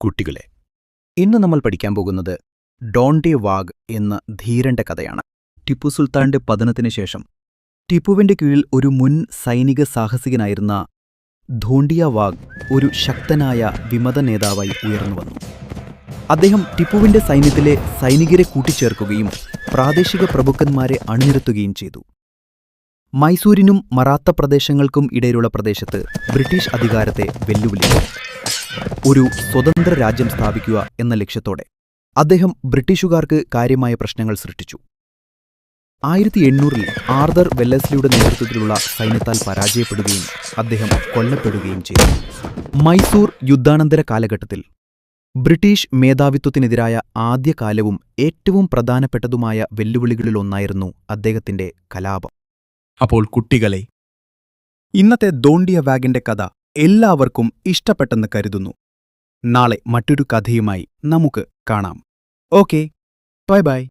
കുട്ടികളെ. ഇന്ന് നമ്മൾ പഠിക്കാൻ പോകുന്നത് ഡോണ്ടെ വാഗ് എന്ന ധീരന്റെ കഥയാണ്. ടിപ്പു സുൽത്താന്റെ പതനത്തിന് ശേഷം ടിപ്പുവിന്റെ കീഴിൽ ഒരു മുൻ സൈനിക സാഹസികനായിരുന്ന ധോണ്ടിയ വാഗ് ഒരു ശക്തനായ വിമത നേതാവായി ഉയർന്നു വന്നു. അദ്ദേഹം ടിപ്പുവിന്റെ സൈന്യത്തിലെ സൈനികരെ കൂട്ടിച്ചേർക്കുകയും പ്രാദേശിക പ്രഭുക്കന്മാരെ അണിനിരത്തുകയും ചെയ്തു. മൈസൂരിനും മറാത്ത പ്രദേശങ്ങൾക്കും ഇടയിലുള്ള പ്രദേശത്ത് ബ്രിട്ടീഷ് അധികാരത്തെ വെല്ലുവിളിച്ചു. ഒരു സ്വതന്ത്ര രാജ്യം സ്ഥാപിക്കുക എന്ന ലക്ഷ്യത്തോടെ അദ്ദേഹം ബ്രിട്ടീഷുകാർക്ക് കാര്യമായ പ്രശ്നങ്ങൾ സൃഷ്ടിച്ചു. ആയിരത്തി എണ്ണൂറിൽ ആർദർ വെല്ലസ്ലിയുടെ നേതൃത്വത്തിലുള്ള സൈന്യത്താൽ പരാജയപ്പെടുകയും അദ്ദേഹം കൊല്ലപ്പെടുകയും ചെയ്തു. മൈസൂർ യുദ്ധാനന്തര കാലഘട്ടത്തിൽ ബ്രിട്ടീഷ് മേധാവിത്വത്തിനെതിരായ ആദ്യകാലവും ഏറ്റവും പ്രധാനപ്പെട്ടതുമായ വെല്ലുവിളികളിലൊന്നായിരുന്നു അദ്ദേഹത്തിന്റെ കലാപം. അപ്പോൾ കുട്ടികളെ ഇന്നത്തെ ദോണ്ടിയ വാഗിന്റെ കഥ എല്ലാവർക്കും ഇഷ്ടപ്പെട്ടെന്ന് കരുതുന്നു. നാളെ മറ്റൊരു കഥയുമായി നമുക്ക് കാണാം. ഓക്കെ. Bye bye.